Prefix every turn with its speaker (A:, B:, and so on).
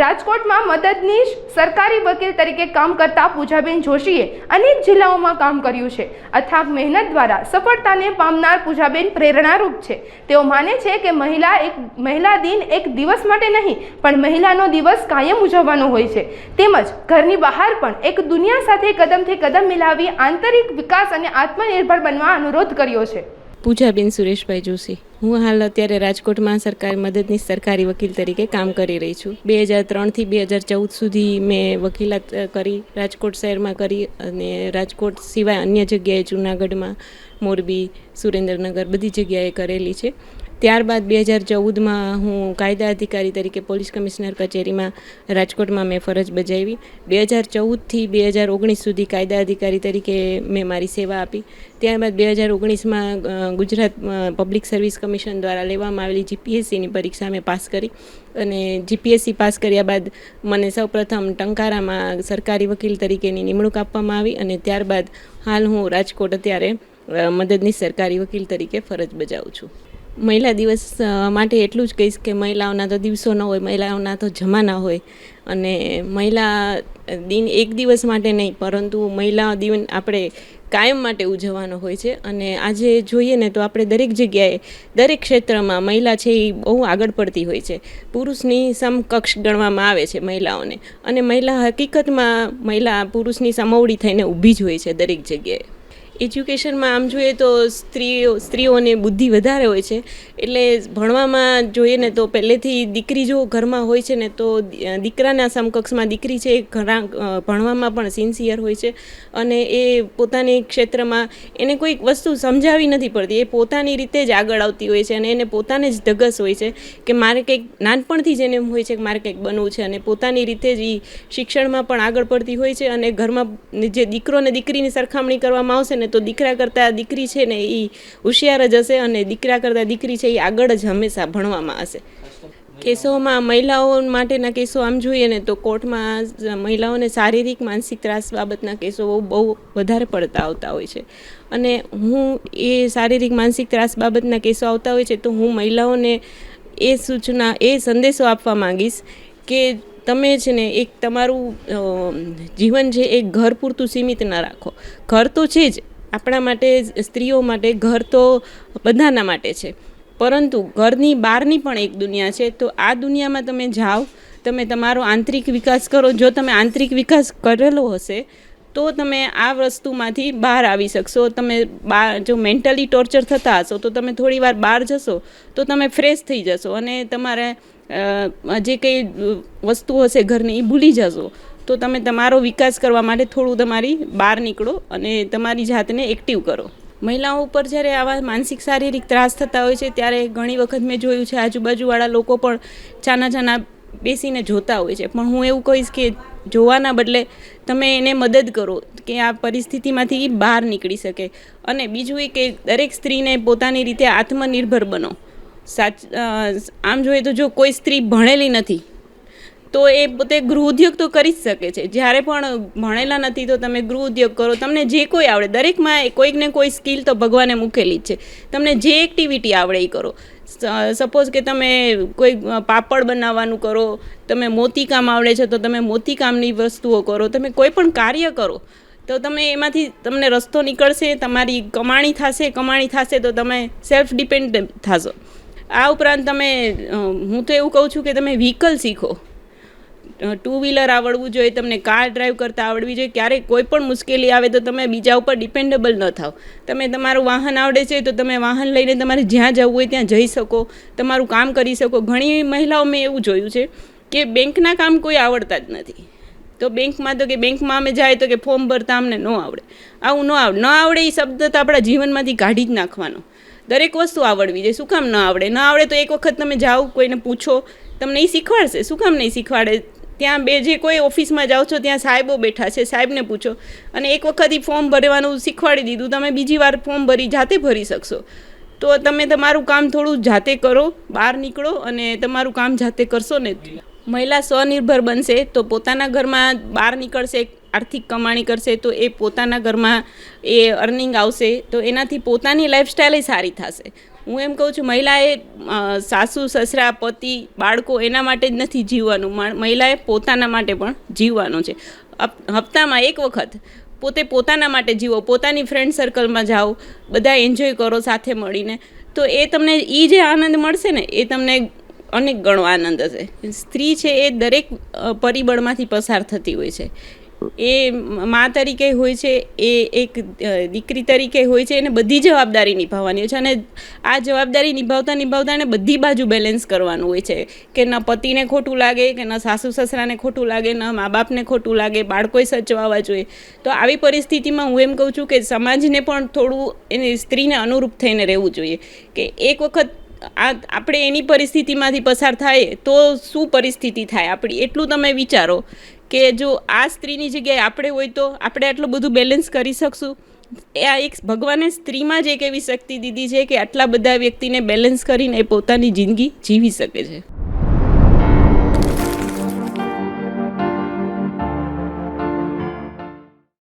A: રાજકોટમાં મદદનીશ સરકારી વકીલ તરીકે કામ કરતા પૂજાબેન જોશીએ અનેક જિલ્લાઓમાં કામ કર્યું છે. અથાગ મહેનત દ્વારા સફળતાને પામનાર પૂજાબેન પ્રેરણારૂપ છે. તેઓ માને છે કે મહિલા એક, મહિલા દિન એક દિવસ માટે નહીં, પણ મહિલાનો દિવસ કાયમ ઉજવવાનો હોય છે. તેમજ ઘરની બહાર પણ એક દુનિયા સાથે કદમથી કદમ મિલાવી આંતરિક વિકાસ અને આત્મનિર્ભર બનવા અનુરોધ કર્યો છે.
B: પૂજાબેન સુરેશભાઈ જોશી. હું હાલ અત્યારે રાજકોટમાં સરકારી મદદની સરકારી વકીલ તરીકે કામ કરી રહી છું. બે હજાર ત્રણથી બે હજાર ચૌદ સુધી મેં વકીલાત કરી, રાજકોટ શહેરમાં કરી અને રાજકોટ સિવાય અન્ય જગ્યાએ જૂનાગઢમાં મોરબી, સુરેન્દ્રનગર બધી જગ્યાએ કરેલી છે. ત્યારબાદ બે હજાર ચૌદમાં હું કાયદા અધિકારી તરીકે પોલીસ કમિશનર કચેરીમાં રાજકોટમાં મેં ફરજ બજાવી. બે હજાર ચૌદથી બે હજાર ઓગણીસ સુધી કાયદા અધિકારી તરીકે મેં મારી સેવા આપી. ત્યારબાદ બે હજાર ઓગણીસમાં ગુજરાત પબ્લિક સર્વિસ કમિશન દ્વારા લેવામાં આવેલી જીપીએસસીની પરીક્ષા મેં પાસ કરી અને જીપીએસસી પાસ કર્યા બાદ મને સૌપ્રથમ ટંકારામાં સરકારી વકીલ તરીકેની નિમણૂક આપવામાં આવી અને ત્યારબાદ હાલ હું રાજકોટ અત્યારે મદદની સરકારી વકીલ તરીકે ફરજ બજાવું છું. મહિલા દિવસ માટે એટલું જ કહીશ કે મહિલાઓના તો દિવસો ન હોય, મહિલાઓના તો જમાના હોય. અને મહિલા દિન એક દિવસ માટે નહીં, પરંતુ મહિલા દિન આપણે કાયમ માટે ઉજવવાનો હોય છે. અને આજે જોઈએ ને તો આપણે દરેક જગ્યાએ, દરેક ક્ષેત્રમાં મહિલા છે એ બહુ આગળ પડતી હોય છે. પુરુષની સમકક્ષ ગણવામાં આવે છે મહિલાઓને. અને મહિલા હકીકતમાં મહિલા પુરુષની સમવડી થઈને ઊભી જ હોય છે દરેક જગ્યાએ. એજ્યુકેશનમાં આમ જોઈએ તો સ્ત્રીઓ સ્ત્રીઓને બુદ્ધિ વધારે હોય છે. એટલે ભણવામાં જોઈએ ને તો પહેલેથી દીકરી જો ઘરમાં હોય છે ને તો દીકરાના સમકક્ષમાં દીકરી છે એ ઘણા ભણવામાં પણ સિન્સિયર હોય છે. અને એ પોતાની ક્ષેત્રમાં એને કોઈક વસ્તુ સમજાવી નથી પડતી. એ પોતાની રીતે જ આગળ આવતી હોય છે અને એને પોતાને જ ધગસ હોય છે કે મારે કંઈક નાનપણથી જ એને એમ હોય છે કે મારે કંઈક બનવું છે અને પોતાની રીતે જ એ શિક્ષણમાં પણ આગળ પડતી હોય છે અને ઘરમાં જે દીકરો અને દીકરીની સરખામણી કરવામાં આવશે ને તો દીકરા કરતાં દીકરી છે ને એ હોશિયાર જ હશે અને દીકરા કરતાં દીકરી છે એ આગળ જ હંમેશા ભણવામાં હશે. કેસોમાં મહિલાઓ માટેના કેસો આમ જોઈએ ને તો કોર્ટમાં મહિલાઓને શારીરિક, માનસિક ત્રાસ બાબતના કેસો બહુ વધારે પડતા આવતા હોય છે. અને હું એ શારીરિક, માનસિક ત્રાસ બાબતના કેસો આવતા હોય છે તો હું મહિલાઓને એ સૂચના, એ સંદેશો આપવા માંગીશ કે તમે છે ને એક તમારું જીવન છે એ ઘર પૂરતું સીમિત ન રાખો. ઘર તો છે જ આપણા માટે સ્ત્રીઓ માટે, ઘર તો બધાના માટે છે. પરંતુ ઘરની બહારની પણ એક દુનિયા છે. તો આ દુનિયામાં તમે જાઓ, તમે તમારો આંતરિક વિકાસ કરો. જો તમે આંતરિક વિકાસ કરેલો હશે, તો તમે આ વસ્તુમાંથી બહાર આવી શકશો. તમે બહાર, જો મેન્ટલી ટોર્ચર થતા હશો, તો તમે થોડી વાર બહાર જશો, તો તમે ફ્રેશ થઈ જશો અને તમારે જે કંઈ વસ્તુ હશે ઘરની, એ ભૂલી જશો. તો તમે તમારો વિકાસ કરવા માટે થોડું તમારી બહાર નીકળો અને તમારી જાતને એક્ટિવ કરો. મહિલાઓ ઉપર જ્યારે આવા માનસિક શારીરિક ત્રાસ થતા હોય છે, ત્યારે ઘણી વખત મેં જોયું છે, આજુબાજુવાળા લોકો પણ ચાના ચાના બેસીને જોતા હોય છે. પણ હું એવું કહીશ કે જોવાના બદલે તમે એને મદદ કરો કે આ પરિસ્થિતિમાંથી બહાર નીકળી શકે. અને બીજું એ કે દરેક સ્ત્રીને પોતાની રીતે આત્મનિર્ભર બનો. સાચ આમ જોઈએ તો જો કોઈ સ્ત્રી ભણેલી નથી તો એ પોતે ગૃહ ઉદ્યોગ તો કરી જ શકે છે. જ્યારે પણ ભણેલા નથી તો તમે ગૃહ ઉદ્યોગ કરો. તમને જે કોઈ આવડે, દરેકમાં કોઈક ને કોઈ સ્કિલ તો ભગવાને મૂકેલી જ છે. તમને જે એક્ટિવિટી આવડે એ કરો. સપોઝ કે તમે કોઈ પાપડ બનાવવાનું કરો, તમે મોતીકામ આવડે છે તો તમે મોતીકામની વસ્તુઓ કરો, તમે કોઈ પણ કાર્ય કરો, તો તમે એમાંથી તમને રસ્તો નીકળશે, તમારી કમાણી થશે કમાણી થશે તો તમે સેલ્ફ ડિપેન્ડ થશો. આ ઉપરાંત તમે હું તો એવું કહું છું કે તમે વ્હીકલ શીખો. ટુ વ્હીલર આવડવું જોઈએ, તમને કાર ડ્રાઈવ કરતાં આવડવી જોઈએ ક્યારેક કોઈ પણ મુશ્કેલી આવે તો તમે બીજા ઉપર ડિપેન્ડેબલ ન થાવ. તમે તમારું વાહન આવડે છે તો તમે વાહન લઈને તમારે જ્યાં જવું હોય ત્યાં જઈ શકો, તમારું કામ કરી શકો. ઘણી મહિલાઓ મેં એવું જોયું છે કે બેંકના કામ કોઈ આવડતા જ નથી. તો બેંકમાં તો કે બેંકમાં અમે જાય તો કે ફોર્મ ભરતા અમને ન આવડે. આવું ન આવડે. ન આવડે એ શબ્દ તો આપણા જીવનમાંથી કાઢી જ નાખવાનો. દરેક વસ્તુ આવડવી જોઈએ. શું કામ ન આવડે? ન આવડે તો એક વખત તમે જાઓ, કોઈને પૂછો, તમને એ શીખવાડશે. શું કામ નહીં શીખવાડે? ત્યાં બે જે કોઈ ઓફિસમાં જાઓ છો, ત્યાં સાહેબો બેઠા છે, સાહેબને પૂછો. અને એક વખત એ ફોર્મ ભરવાનું શીખવાડી દીધું, તમે બીજી વાર ફોર્મ ભરી જાતે ભરી શકશો. તો તમે તમારું કામ થોડું જાતે કરો, બહાર નીકળો અને તમારું કામ જાતે કરશો ને મહિલા સ્વનિર્ભર બનશે તો પોતાના ઘરમાં બહાર નીકળશે આર્થિક કમાણી કરશે તો એ પોતાના ઘરમાં એ અર્નિંગ આવશે, તો એનાથી પોતાની લાઈફસ્ટાઈલ સારી થશે. હું એમ કહું છું, મહિલાએ સાસુ, સસરા, પતિ, બાળકો એના માટે જ નથી જીવવાનું. મહિલાએ પોતાના માટે પણ જીવવાનું છે. હપ્તામાં એક વખત પોતે પોતાના માટે જીવો, પોતાની ફ્રેન્ડ સર્કલમાં જાઓ, બધા એન્જોય કરો સાથે મળીને. તો એ તમને એ જે આનંદ મળશે ને, એ તમને અનેક ગણો આનંદ હશે. સ્ત્રી છે એ દરેક પરિબળમાંથી પસાર થતી હોય છે. એ મા તરીકે હોય છે, એ એક દીકરી તરીકે હોય છે, એને બધી જવાબદારી નિભાવવાની હોય છે અને આ જવાબદારી નિભાવતા નિભાવતા એને બધી બાજુ બેલેન્સ કરવાનું હોય છે. કે ન પતિને ખોટું લાગે, કે ન સાસુ સસરાને ખોટું લાગે, ન મા બાપને ખોટું લાગે, બાળકોએ સચવાવા જોઈએ. તો આવી પરિસ્થિતિમાં હું એમ કહું છું કે સમાજને પણ થોડું એને સ્ત્રીને અનુરૂપ થઈને રહેવું જોઈએ. કે એક વખત આ આપણે એની પરિસ્થિતિમાંથી પસાર થાય તો શું પરિસ્થિતિ થાય? આપણી, એટલું તમે વિચારો કે જો આ સ્ત્રીની જગ્યાએ આપણે હોય તો આપણે આટલું બધું બેલેન્સ કરી શકશું? એ આ એક ભગવાને સ્ત્રીમાં જ એક એવી શક્તિ દીધી છે કે આટલા બધા વ્યક્તિને બેલેન્સ કરીને એ પોતાની જિંદગી જીવી શકે છે.